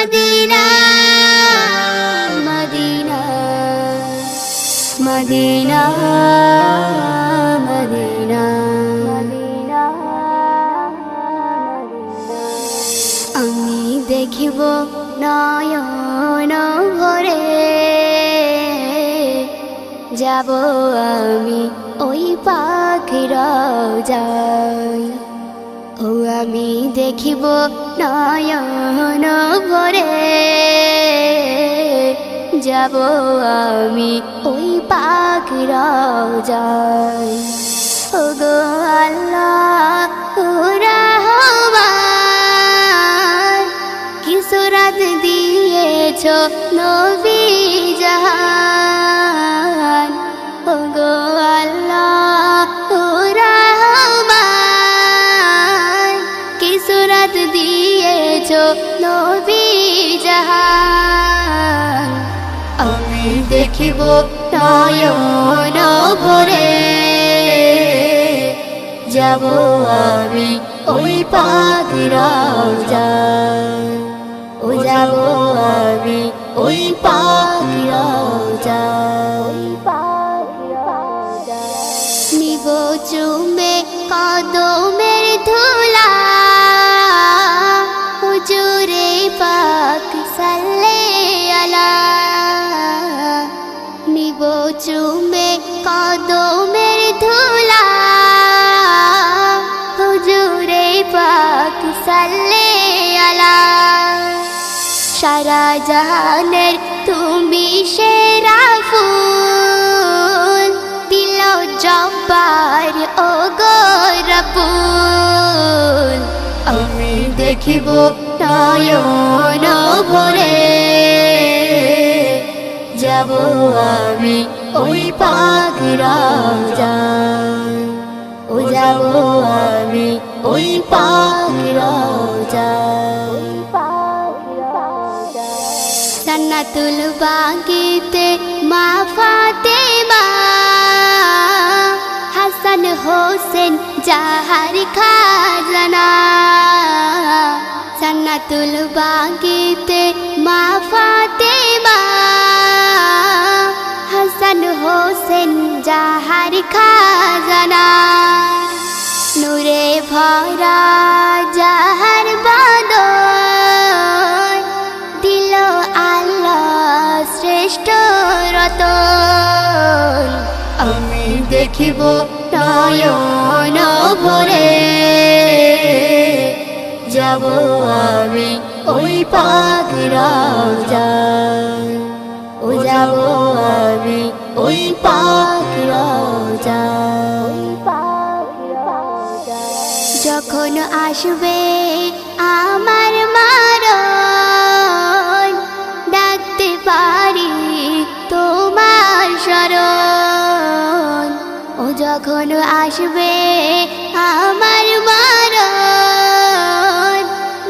Medina Medina আমি দেখিব নয়ন ভরে যাব আমি ওই পাখির যাই ও আমি দেখিব নয়ন ভরে। যাব আমি ওই পাখির যাই ও গো আল্লাহ ও রহমান কি সুরাত দিয়েছ নবী জাহান। দেখিব নয়ন ভরে যাব আমি ওই পাখিরা ও যাব আমি ওই পাখিরা নিব চুমে কদমের চুমে কদমের ধুলা হুজুরে পাক সাল্লে আলা সারা জাহানের তুমি সেরা ফুল দিল জব্বার ও গোরপুল আমি দেখিব নয়ন ভরে যাব আমি ওই পাখিরা ও যাব আমি ওই পাখিরা জান্নাতুল বাগিতে মা ফাতেমা। হাসান হোসেন জাহার খাজানা। জান্নাতুল বাগিতে মা ফাতেমা। হোসেন জাহার খাজানা। নূরে ভরা জাহার বাদর, দিল আল্লাহ শ্রেষ্ঠ রতন। আমি দেখিব নয়ন ভরে, যাব আমি ওই পাখিরা ও যাব আমি ওই যখন আসবে আমার মারণ, ডাকতে পারি তোমার শরণ। ও যখন আসবে আমার মারণ,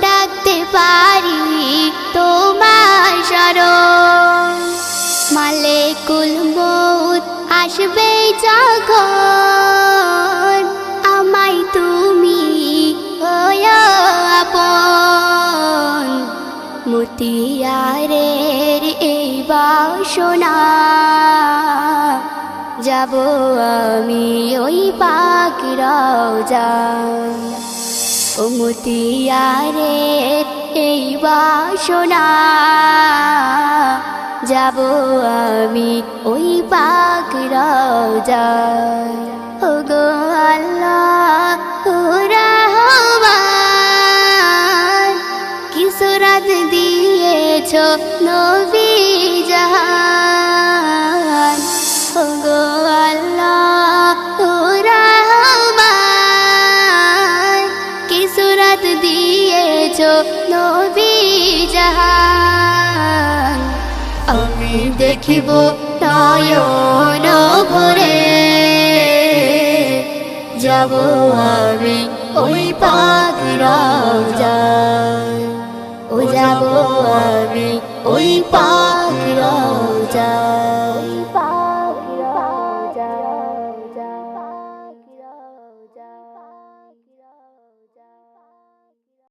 ডাকতে পারি তোমার শরণ। মালেকুল মৌত আসবে যখন আমায় তুমি আপন। মতিয়ারের এই বাসনা, যাব আমি ওই পাখিরাও যা ও মতিয়ারের এই বাসনা যাব আমি ওই পাখিরাও যাই দেখিব নয়ন ভরে। যাব আমি ওই পাখিরা যায় ও যাব আমি ওই পাখিরা যায়